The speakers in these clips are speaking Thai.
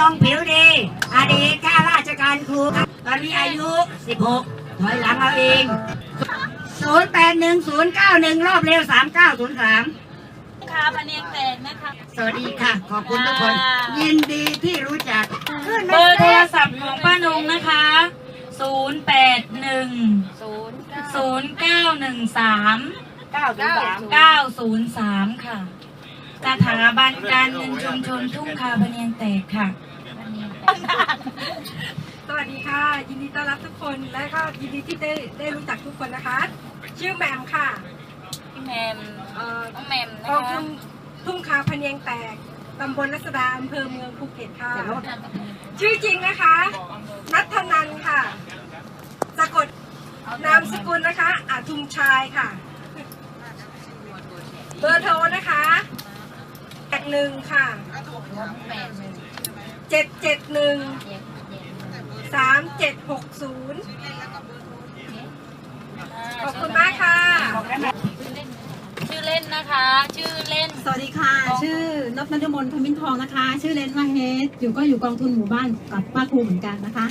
น้องผิวดี อดีตข้าราชการครูครับ ตอนนี้อายุ 16 ถอยหลังเอาเอง 081091 รอบเร็ว 3903คาพะเนียงแตกนะคะ สวัสดีค่ะ ขอบคุณทุกคนค่ะยินดีที่รู้จักขึ้นเบอร์โทรศัพท์ของป้านงนะคะ 0 8 1 0 9 1 3 903 903ค่ะ สถาบันการเงินชุมชนทุ่งคาพะเนียงแตกค่ะ สวัสดีค่ะ ยินดีต้อนรับทุกคนและก็ยินดีที่ได้ได้รู้จักทุกคนนะคะ ชื่อแหมมค่ะพี่แมมเอ่อน้องแมมนะกองคะทุนทุ่งคาพะเนียงแตกตำบลรัศดาอำเภอเมืองภูเก็ตค่ะ ชื่อจริงนะคะ นัทธนันค่ะ สะกดนามสกุลนะคะอาทุมชายค่ะ เบอร์โทรนะคะแป ดหนึ่งค่ะเจ็ดเจ็ดหนึ่งสามเจ็ดหกศูนย์ขอบคุณมากค่ะ ชื่อเล่นนะคะ ชื่อเล่น สวัสดีค่ะ ชื่อนพนรมนทมินทองนะคะ ชื่อเล่นว่าเฮดอยู่ก็อยู่กองทุนหมู่บ้านกับป้าครูเหมือนกันนะคะ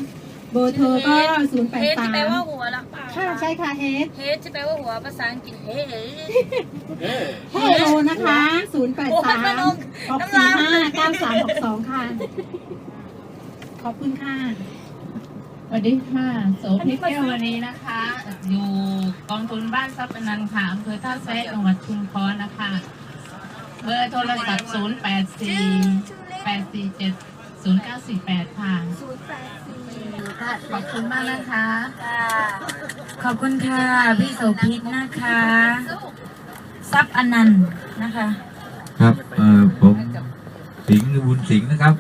เบอร์โทรก็0 8เฮดที่แปลว่า3หัวหรือเปล่าค่ะใช่ค่ะเฮดเฮดที่แปลว่าหัวภาษาอังกฤษเฮดเฮดโทรนะคะ0 8โอ้ยพนม3 6 4 5 9 3 6 2ค่ะ ขอบคุณค่ะ สวัสดีค่ะโสภิตแก้ววันนี้นะคะ อยู่กองทุนบ้านทรัพย์อนันต์ค่ะอำเภอท่าแซะจังหวัดชุมพรนะคะ เบอร์โทรศัพท์ 0 8 4 8 4 7 0 9 4 8 ค่ะ ขอบคุณมากนะคะ ขอบคุณค่ะ พี่โสภิตนะคะ ซับอนันต์นะคะ ครับเอ่อผมสิงห์บุญสิงห์นะครับ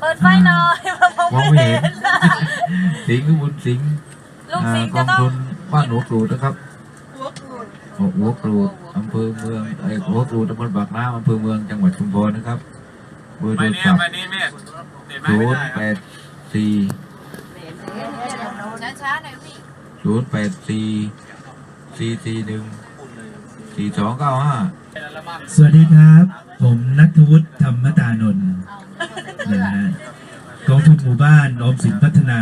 เปิดไฟหน่อยมามมองไม่เห็น สิงห์บุญสิงห์ลูกอ่าสิงกจะองต้องทุนบ้านหัวกรูดนะครับหัวหัวกรูดอำเภอเมืองไอ้หัวกรูดตำบลปากน้ำอำเภอเมืองจังหวัดชุมพรนะครับเบอร์โทรศัพท์ศูนย์แปดสี่ ศูนย์แปดสี่สี่สี่หนึ่งสี่สองเก้าห้าสวัสดีครับ ผมนัทวุฒิธรรมตานนท์นะฮะกองทุนหมู่บ้านออมสินพัฒนา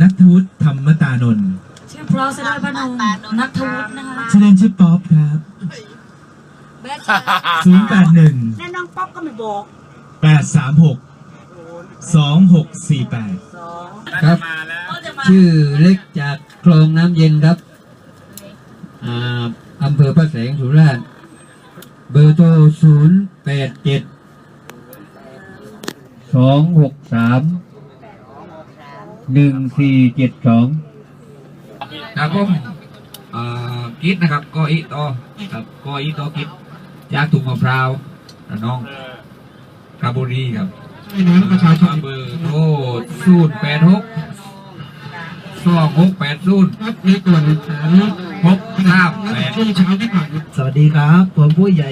นัทวุฒิธรรมตานนท์ชื่อเพราะสดอยพนมนัทวุฒินะคะชื่อเล่นชื่อป๊อปครับ0 8 1แน่น้องป๊อปก็ไม่บอก8 3 6 2 6 4 8ครับ ชื่อเล็กจากคลองน้ำเย็นครับอ่าอำเภอพระแสงสุราษฎร์เบอร์โทรศูนย์แปดเจ็ดสองหกสามหนึ่งสี่เจ็ดสองครับผมอ่ากิดนะครับกออิโตอครับกออิโตอกิดจากถุงมะพร้าวระน้องกาบุรีครับประชาชนเบอร์โทรศูนย์แปดหก สองหกแปดศูนย์นี่ก่อนหกห้าแปดสวัสดีครับ ผมผู้ใหญ่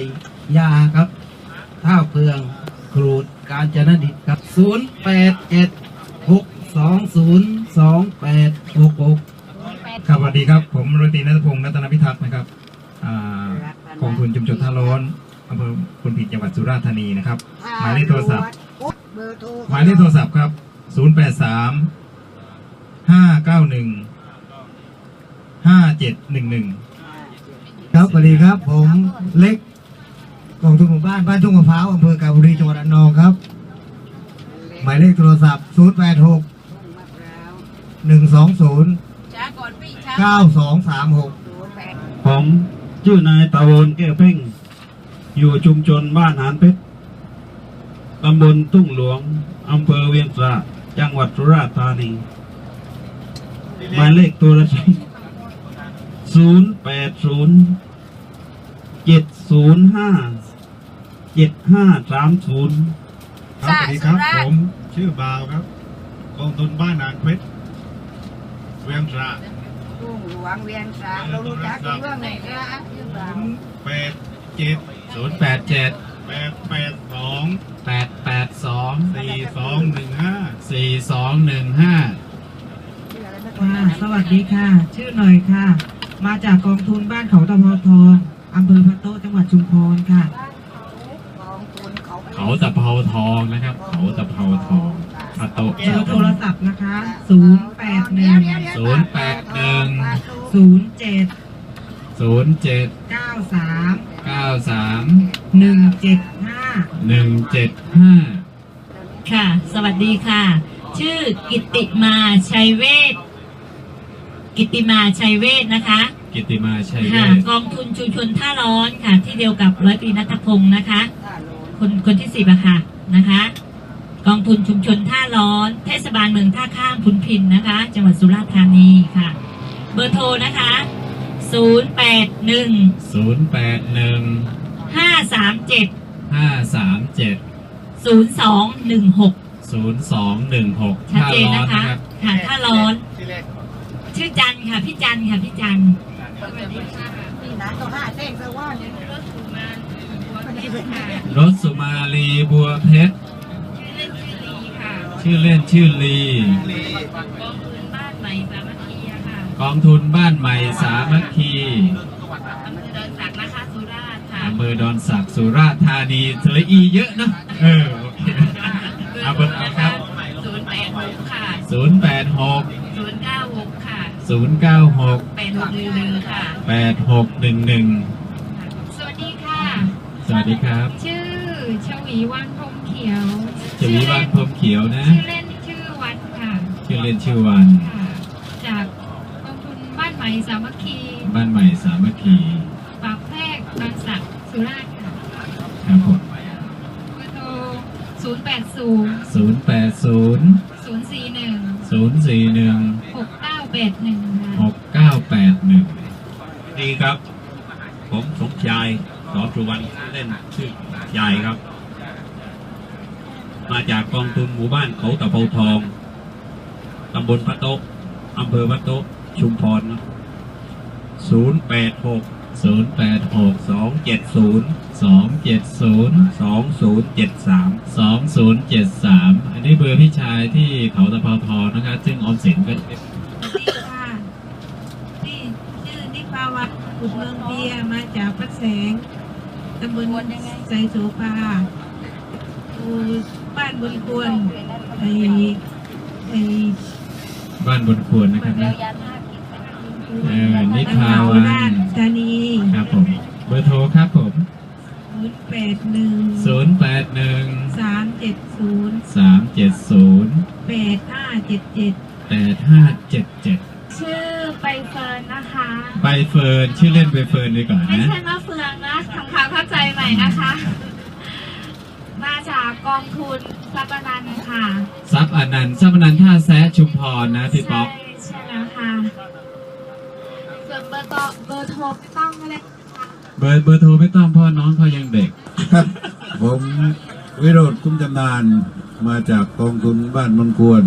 ยาครับท่าเพืองครูดการจนดิตครับ0 8 7 6 2 0 2 8 6 6ครับสวัสดีครับ ผมรตีนัทพงศ์รัตนพิทักษ์นะครับอ่ากองทุนชุมชนท่าร้อนอำเภอพุนพินจังหวัดสุราษฎร์ธานีนะครับ หมายเลขโทรศัพท์เบอร์โทรหมายเลขโทรศัพท์ครับ 0 8 3 5 9 1 5 7 1 1ครับสวัสดีครับ ผมเล็กกองทุนหมู่บ้านบ้านทุ่งมะพร้าวอำเภอกาบุรีจังหวัดระนองครับ หมายเลขโทรศัพท์0 8 6 1 2 0 9 2 3 6ผมชื่อนายตะวนแก้วเพ่ง อยู่ชุมชนบ้านหานเพชรตำบลทุ่งหลวงอำเภอเวียงสะจังหวัดสุราษฎร์ธานี หมายเลขตัวละศูนย์แปดศูนย์เจ็ดศูนย์ห้าเจ็ดห้าสามศูนย์สวัสดีครับผมชื่อบาวครับกองทุนบ้านนานเพชรเวียงสะทุ่งหลวงเวียงสาเรารู้จักกันเรื่องไหนคะชื่อเปล่าแปดเจ็ดศูนย์แปดเจ็ดแปดแปดสองแปดแปดสองสี่สองหนึ่งห้าสี่สองหนึ่งห้าค่ะสวัส ดีค่ะ ชื่อหน่อยค่ะ มาจากกองทุนบ้านเขาตะพอทองอำเภอพะโต๊ะจังหวัดชุมพรค่ะกองทุนเขาพเขาตะเภาทองนะครับ เขาตะเภาทองพระโตะเบอร์โทรศัพท์นะคะศูนย์แปดหนึ่งศูนย์แปดหนึ่งศูนย์เจ็ดศูนย์เจ็ดเก้าสามเก้าสามหนึ่งเจ็ดห้าหนึ่งเจ็ดห้าค่ะ สวัสดีค่ะ ชื่อกิตติมาชัยเวท กิตติมาชัยเวทนะคะ กิตติมาชัยเวค่ะทกองทุนชุมชนท่าร้อนค่ะ ที่เดียวกับร้อยตรีนัทพงศ์นะคะ คนคนที่สิบอะค่ะนะคะ กองทุนชุมชนท่าร้อนเทศบาลเมืองท่าข้ามพุนพินนะคะ จังหวัดสุราษฎร์ธานีค่ะ เบอร์โทรนะคะศูนย์แปดหนึ่งศูนย์แปดหนึ่งห้าสามเจ็ดห้าสามเจ็ดศูนย์สองหนึ่งหกศูนย์สองหนึ่งหกชัดท่าเจน ร้อนนะคะนะครับค่ะท่าร้อนชื่อจันค่ะพี่จันค่ะพี่จันรถสุมาลีบัวเพชรชื่อเล่นชื่อลีกองทุนบ้านใหม่สามัคคีอำเภอดอนสักสุราษฎร์ธานีทะเลอีเยอะนะเออ ศูนย์เก้าหกแปดหกหนึ่งหนึ่งค่ะ แปดหกหนึ่งหนึ่งสวัสดีค่ะ สวัสดีครับ ชื่อชวีวันพรหมเขียวชวีวันพรหมเขียวนะ ชื่อเล่นชื่อวัดค่ะ ชื่อเล่นชื่อวันค่ะจากกองทุนบ้านใหม่สามัคคี บ้านใหม่สามัคคีปากแพรกบางสักสุราษฎร์ค่ะครับผมเบอร์โทรศูนย์แปดศูนย์ศูนย์แปดศูนย์ศูนย์สี่หนึ่งศูนย์สี่หนึ่งหกเก้า แปดหนึ่งค่ะหกเก้าแปดหนึ่งดีครับ ผมสมชายสอสุวรรณเล่นชื่อใหญ่ครับ มาจากกองทุนหมู่บ้านเขาตะเภาทองตำบลพระโต๊ะอำเภอพระโต๊ะชุมพรศูนย์แปดหกศูนย์แปดหกสองเจ็ดศูนย์สองเจ็ดศูนย์สองศูนย์เจ็ดสามสองศูนย์เจ็ดสามอันนี้เบอร์พี่ชายที่เขาตะเภาทองนะครับซึ่งออมสินก็ ค่ะนี่ชื่อนิพาวันบุตรเมืองเบียร์มาจากพระแสงตำบลไซโสภาอยู่บ้านบนควรไอ้ไอ้บ้านบนควรนะครับนะเออนิพาทางวัราชนธานีครับผม เบอร์โทรครับผมศูนย์แปดหนึ่งศูนย์แปดหนึ่งสามเจ็ดศูนย์สามเจ็ดศูนย์แปดห้าเจ็ดเจ็ด แปดห้าเจ็ดเจ็ดชื่อใบเฟิร์นนะคะ ใบเฟิร์นชื่อเล่นใบเฟิร์นดีกว่าไม่นะ ใช่มะเฟืองนะทำความเข้าใจใหม่นะคะ มาจากกองทุนซับปนันค่ะซับอนันต์ซับอนันต์ท่าแซะชุมพรนะพี่ป๊อกใช่ใช่แล้วค่ะส่วนเบอร์โทรเบอร์โทรไม่ต้องก็เลยเบอร์เบอร์โทรไม่ต้องเพราะน้องเขายังเด็ก ครับ ผมวิโรธคุ้มจำนานมาจากกองทุนบ้านมนกวน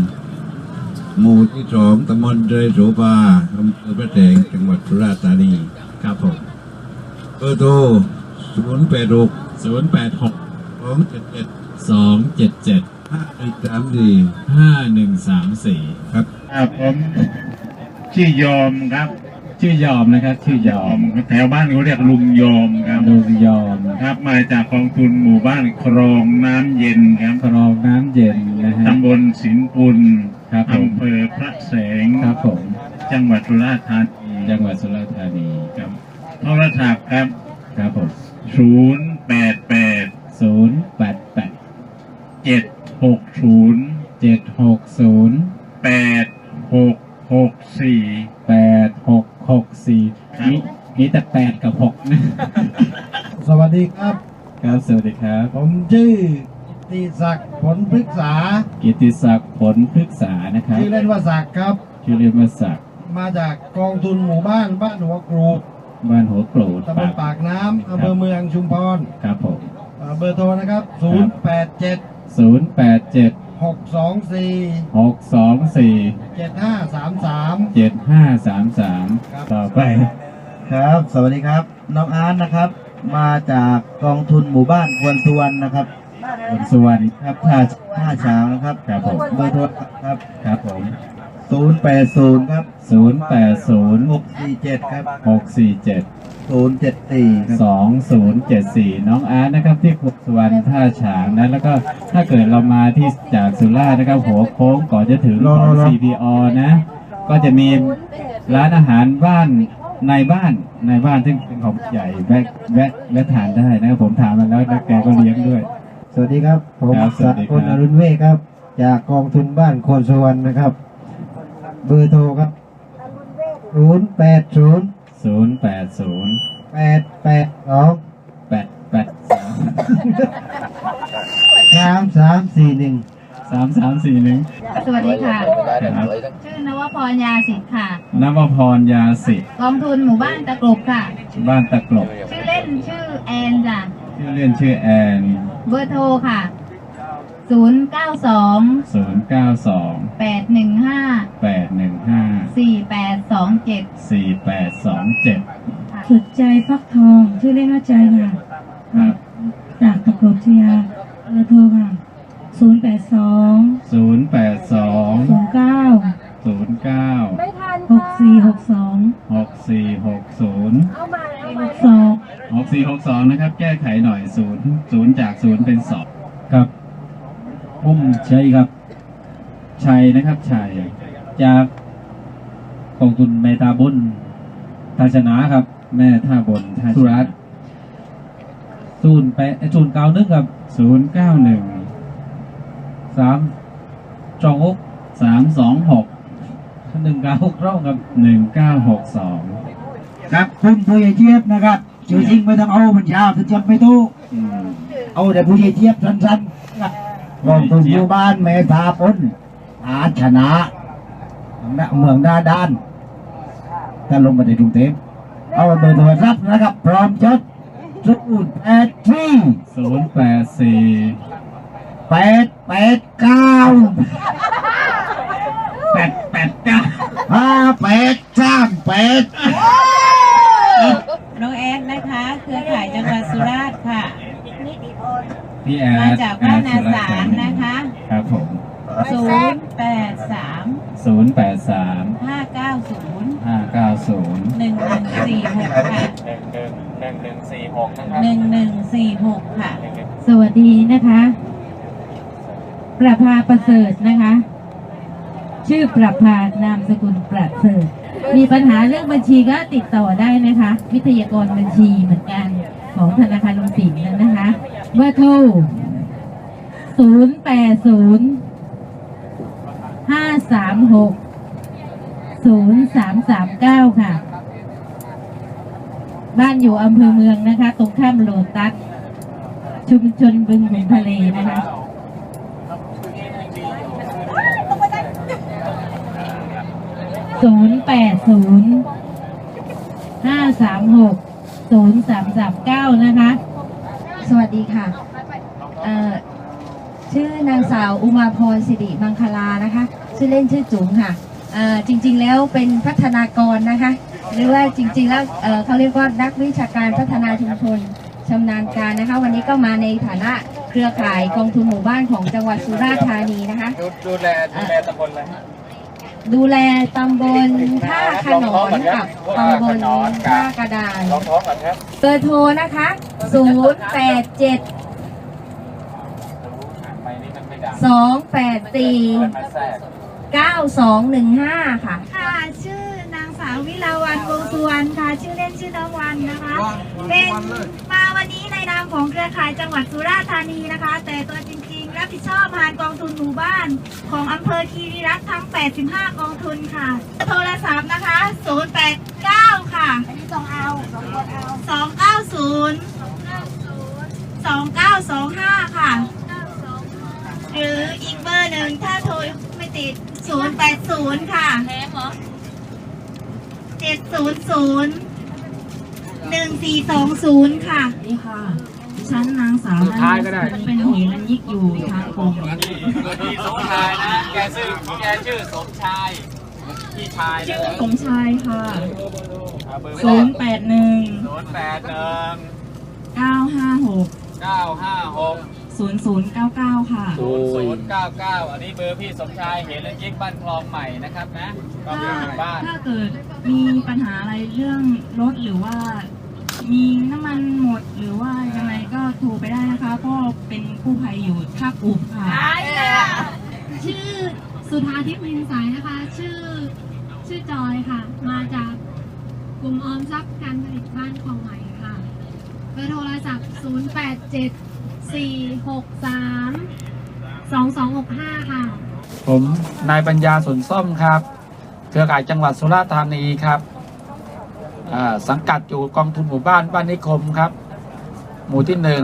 หมู่ที่สองตำบลเดยโสภาอำเภอพระแสงจังหวัดสุราษฎร์ธานีครับผมเบอร์โทรศูนย์แปดหกศูนย์แปดหกสองเจ็ดเจ็ดสองเจ็ดเจ็ดห้าสามสี่ห้าหนึ่งสามสี่ครับผมชื่อยอมครับ ชื่อยอมนะครับ ชื่อยอมแถวบ้านเขาเรียกลุงยอมครับลุงยอมครับ มาจากกองทุนหมู่บ้านครองน้ำเย็นครับครองน้ำเย็นนะฮะตำบลสินปุน ครับผม อำเภอพระแสง ครับผม จังหวัดสุราษฎร์ธานีจังหวัดสุราษฎร์ธานีครับโทรศัพท์ครับ ครับผมศูนย์แปดแปดศูนย์แปดแปดเจ็ดหกศูนย์เจ็ดหกศูนย์แปดหกหกสี่แปดหกหกสี่มีมีแต่แปดกับหกนะ สวัสดีครับ ครับ สวัสดีครับ ผมชื่อกิ ติศักดิ์ผลพฤกษา กิตติศักดิ์ผลพฤกษานะครับชื่อเล่นว่าศักดิ์ครับ ชื่อเรียนว่าศักดิ์มาจากกองทุนหมู่บ้านบ้านหัวกรูดบ้านหัวโกรธตำบลปากน้ำอำเภอเมืองชุมพรครับผมเอ่อเบอร์โทรนะครับ 087ศูนย์แปดเจ็ด624หกสองสี่7533เจ็ดห้าสามสามครับต่อไปครับ สวัสดีครับ น้องอาร์ตนะครับ มาจากกองทุนหมู่บ้านควรสุวรรณนะครับคุณ สุวรรณครับท่าท่าเช้านะครับครับผมเบอร์โทรครับครับผม086ศูนย์แปดศูนย์ครับศูนย์แปดศูนย์หกสี่เจ็ดครับหกสี่เจ็ดศูนย์เจ็ดสี่ครับสองศูนย์เจ็ดสี่น้องอาร์ตนะครับที่สุวรรณท่าฉางนะแล้วก็ถ้าเกิดเรามาที่จากสุราษฎร์นะครับหัวโค้งก่อนจะถึงของ CPO นะ ก็จะมีร้านอาหารบ้านในบ้านในบ้านซึ่งเป็นของใหญ่แวะแวะแวะทานได้นะครับผมถามมาแล้วแล้วแกก็เลี้ยงด้วย สวัสดีครับ ผมครับสสวัสดีกครับลอรุณเวทครับ จากกองทุนบ้านโคนสวรรณนะครับ เบอร์โทรครับศูนย์แปดศูนย์ศูนย์แปดศูนย์แปดแปดสองแปดแปดสามสามสามสี่หนึ่งสามสามสี่หนึ่งสวัสดีค่ะ ครับชื่อนวพรยาสิทธิ์ค่ะนวพรยาสิทธิ์กองทุนหมู่บ้านตะกรุบค่ะ บ้านตะกลบชื่อเล่นชื่อแอนจ้ะชื่อเล่นชื่อแอน เบอร์โทรค่ะ 092 ศูนย์เก้าสอง815 แปดหนึ่งห้า4827 สี่แปดสองเจ็ดค่ะ สุดใจฟักทองชื่อเล่นว่าใจค่ะบจากตะกรุดชยาเบอร์โทรค่ะ 0 8 2 ศูนย์แปดสอง0 9 ศูนย์เก้า6 4 6 2 หกสี่หกศูนย์เอาใหม่ สี่หกสองนะครับ แก้ไขหน่อยศูนย์ศูนย์จากศูนย์เป็นสองครับพุ่มใช่ครับ ชัยนะครับ ชัย จากกองทุนเมตาบุญทาชนะครับ แม่ท่าบนท่าสุรัตศูนย์แปดศูนย์เก้าหนึ่งครับศูนย์เก้าหนึ่งสามจองอกสามสองหกหนึ่งเก้าหกร่องครับหนึ่งเก้าหกสองครับคุณพยเจี๊ยบนะครับ ชื่อจริงไม่ต้องเอามันยาวถึงจำไม่ถูกเอาแต่ผู้ใหญ่เจี๊ยบสั้นๆครับกองทุนหมู่บ้านเมธาพลอาชนะณเมืองดาดานถ้าลงมาในกรุงเทพเอาเบอร์โทรศัพท์นะครับ พร้อมจดศูนย์แปดสี่ศูนย์แปดสี่แปดแปดเก้าแปดแปดเก้าห้าแปดสามแปด น้องแอดนะคะ เครือข่ายจังหวัดสุราษฎร์ค่ะ พี่แอดมาจากบ้านแอนาดสุรสาษรฎนะคะ ครับผม ศูนย์แปดสามศูนย์แปดสามห้าเก้าศูนย์ห้าเก้าศูนย์หนึ่งหนึ่งสี่หกค่ะหนึ่งหนึ่งสี่หกนะครับหนึ่งหนึ่งสี่หกค่ะสวัสดีนะคะ ประภาประเสริฐนะคะ ชื่อประภานามสกุลประเสริฐ มีปัญหาเรื่องบัญชีก็ติดต่อได้นะคะ วิทยากรบัญชีเหมือนกันของธนาคารออมสินนะคะเบอร์โทรศูนย์แปดศูนย์ห้าสามหกศูนย์สามสามเก้าค่ะ บ้านอยู่อำเภอเมืองนะคะ ตรงข้ามโลตัสชุมชนบึงขุนทะเลนะคะ ศูนย์แปดศูนย์ห้าสามหกศูนย์สามสามเก้านะคะ สวัสดีค่ะเอ่อชื่อนางสาวอุมาพรสิริมังคลานะคะ ชื่อเล่นชื่อจุ๋มค่ะเอ่อจริง ๆ แล้วเป็นพัฒนากรนะคะ หรือว่าจริง ๆ แล้วเอ่อเขาเรียกว่านักวิชาการพัฒนาชุมชนชำนาญการนะคะ วันนี้ก็มาในฐานะเครือข่ายกองทุนหมู่บ้านของจังหวัดสุราษฎร์ธานีนะคะดูดูแลดูแลตำบลอะไรฮะ ดูแลตำบลท่าขนอนกับตำบลท่ากระดานลองท้องก่อนครับเบอร์โทรนะคะ 0 8 7ไปนี่มันไม่ดัง2 8มันมาแทรก4 9 2 1 5 ค่ะ ค่ะ ชื่อนางสาววิลาวันวงสุวรรณค่ะ ชื่อเล่นชื่อน้องวันนะคะ เป็นมาวันนี้ในนามของเครือข่ายจังหวัดสุราษฎร์ธานีนะคะ แต่ตัวจริงๆ รับผิดชอบงานกองทุนหมู่บ้าน ของอำเภอคีรีรัตน์ทั้ง 85 กองทุนค่ะ โทรศัพท์นะคะ 089 ค่ะ อันนี้ต้องเอา290 2925 ค่ะ หรืออีกเบอร์หนึ่งถ้าโทรไม่ติด 080 ค่ะ แถมเหรอ700 1420 ค่ะ นี่ค่ะ ฉันนางสาวสุดท้ายก็ได้ เป็นเหรันยิกอยู่ทางกรมพี่สมชายนะ แกชื่อแกชื่อสมชายพี่ชายชื่อสมชายค่ะเบอร์ศูนย์แปดหนึ่งศูนย์แปดหนึ่งเก้าห้าหกเก้าห้าหก0099ค่ะศูนย์ศูนย์เก้าเก้าอันนี้เบอร์พี่สมชายเห็นแล้วยิกบ้านคลองใหม่นะครับนะก็มีหมู่บ้านถ้าเกิดมีปัญหาอะไรเรื่องรถหรือว่า มีน้ำมันหมดหรือว่ายังไงก็โทรไปได้นะคะเพราะเป็นกู้ภัยอยู่ท่ากูบค่ะ ชื่อสุธาทิพย์มินสายนะคะ ชื่อชื่อจอยค่ะ มาจากกลุ่มออมทรัพย์การผลิตบ้านคลองใหม่ค่ะเบอร์โทรศัพท์ 0 8 7 4 6 3 2 2 6 5 ค่ะ ผมนายปัญญาสนส้มครับ เครือข่ายจังหวัดสุราษฎร์ธานีครับอ่า สังกัดอยู่กองทุนหมู่บ้านบ้านนิคมครับ หมู่ที่หนึ่ง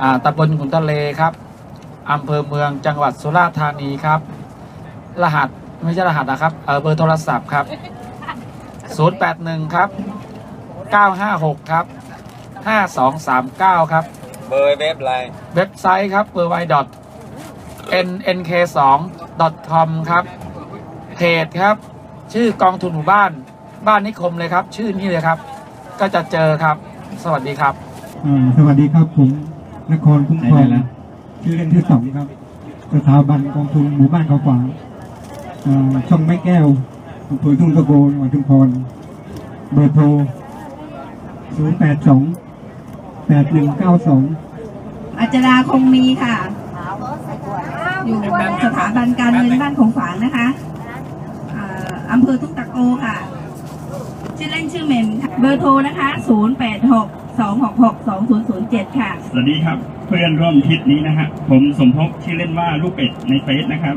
อ่าตำบลขุนทะเลครับอำเภอเมืองจังหวัดสุราษฎร์ธานีครับ รหัสไม่ใช่รหัสนะครับเออเบอร์โทรศัพท์ครับ 081 ครับ 956 ครับ 5239 ครับ เบอร์เว็บไลน์เว็บไซต์ครับ w w w nk2.com ครับเพจครับ ชื่อกองทุนหมู่บ้าน บ้านนิคมเลยครับ ชื่อนี้เลยครับ ก็จะเจอครับ สวัสดีครับ อ่าสวัสดีครับผมนครคุ้มครองชื่อเล่นชื่อสองครับสถาบันกองทุนหมู่บ้านเขาขวางอ่าช่องไม้แก้วอำเภอทุ่งตะโกจังหวัดชุมพรเบอร์โทร 0 8 2 8 1 9 2อัจราคงมีค่ะ อยู่สถาบันการเงินบ้านของฝางนะคะอ่าอำเภอทุ่งตะโกค่ะ ชื่อเล่นชื่อเมมค่ะเบอร์โทรนะคะ 086 266 2007 ค่ะ สวัสดีครับ เพื่อนร่วมทริปนี้นะฮะผมสมภพชื่อเล่นว่าลูกเป็ดในเฟซนะครับ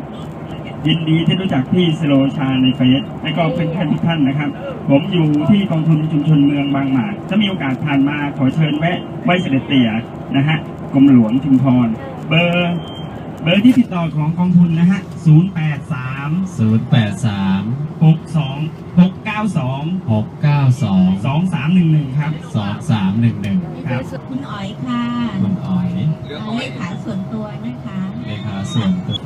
ยินดีที่รู้จักพี่สโลชาในเฟซและก็เพื่อนๆทุกท่านนะครับ ผมอยู่ที่กองทุนชุมชนเมืองบางหมากถ้ามีโอกาสผ่านมาขอเชิญแวะไหว้เสด็จเตี่ยนะฮะกรมหลวงชุมพร เบอร์ เบอร์ที่ติดต่อของกองทุนนะฮะ 083 083 62 692 692 2311 ครับ2311ครับ คุณอ๋อยค่ะคุณอ๋อยเลขาส่วนตัวนะคะเลขาส่วนตัว083 083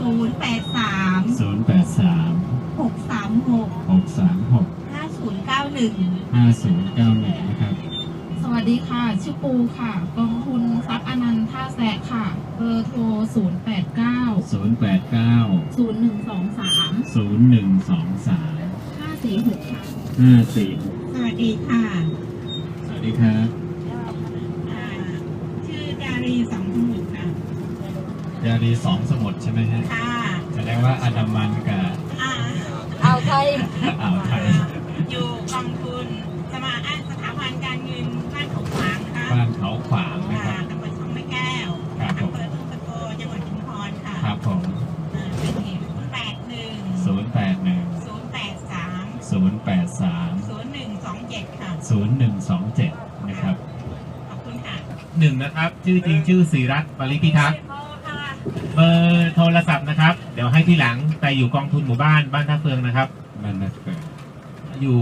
636 636 5091 5091นะครับ สวัสดีค่ะ ชื่อปูค่ะ กองทุนทรัพย์อนันต์ท่าแซะค่ะ เบอร์โทร 089 089 0123 0123 546ค่ะ546สวัสดีค่ะสวัสดีครับชื่อดารีสองสมุทรค่ะยาดีสองสมุดใช่ไหมฮะค่ะแสดงว่าอันดามันกับเอาไทย อ่าวไทยอยู่ หนึ่งนะครับ ชื่อจริงชื่อศิรัตน์ปริพิทักษ์เบอร์โทรศัพท์นะครับ เดี๋ยวให้ที่หลังแต่อยู่กองทุนหมู่บ้านบ้านท่าเฟืองนะครับบ้านท่าเฟืองอยู่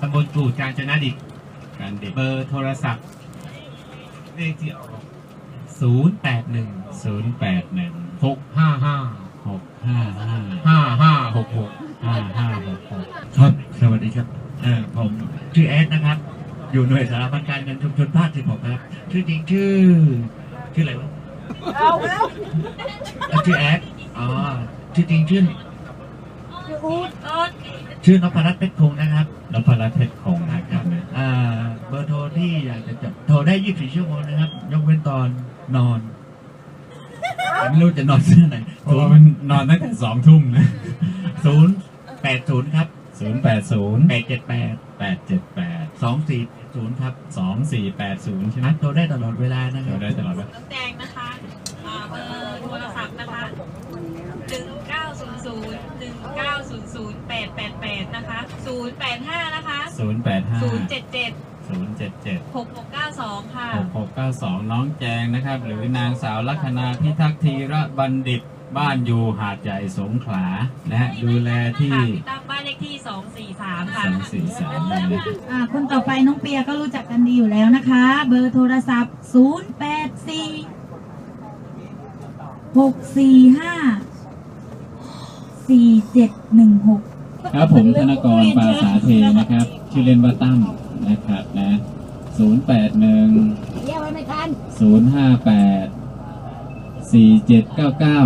ตำบลกรูดกาญจนดิตการเด็กเบอร์โทรศัพท์เลขที่ออกศูนย์แปดหนึ่ง081หกห้าห้า655ห้าห้าหกหก5566ครับสวัสดีครับเอ่อผมชื่อแอดนะครับ อยู่หน่วยสารพันการเงินชุมชนภาค16ครับ ชื่อจริงชื่อ ชื่ออะไรวะเอ่อชื่อแอดอ๋อ ชื่อจริงชื่อชื่อนพรัตน์เพชรคงนะครับ นพรัตน์เพชรคงนะครับ อ่า เบอร์โทรที่อยากจะจับโทรได้ 24 ชั่วโมงนะครับ ยกเว้นตอนนอนไม่รู้จะนอนเสื้อไหนเพราะว่ามันนอนตั้งแต่สองทุ่มนะศูนย์แปดศูนย์ครับ080แปดเจ็ดแปด878 สองสี่ศูนย์ครับ2480ใช่ไหมโทรได้ตลอดเวลานะคโทรับรได้ตลอดเวลาแดงนะคะอ่าเบอร์โทรศัพท์นะคะ1900 1900 888นะคะ085นะคะ085 077 077 6692ค่ะ 6692 น้องแจงนะครับ หรือนางสาวลัคนาพิทักษ์ธีระบัณฑิต บ้านอยู่หาดใหญ่สงขลานะฮะดูแลที่ค่ะพี่ตั้งบ้านเลขที่ 243 ค่ะ243เลยนะอ่าคนต่อไปน้องเปียก็รู้จักกันดีอยู่แล้วนะคะ เบอร์โทรศัพท์ 0 8 4 6 4 5 4 7 1 6 ครับผมธนกรปราสาเทนะครับ ชื่อเล่นว่าตั้มนะครับนะ081เรียกไว้ไม่ทัน058สี่เจ็ดเก้าเก้า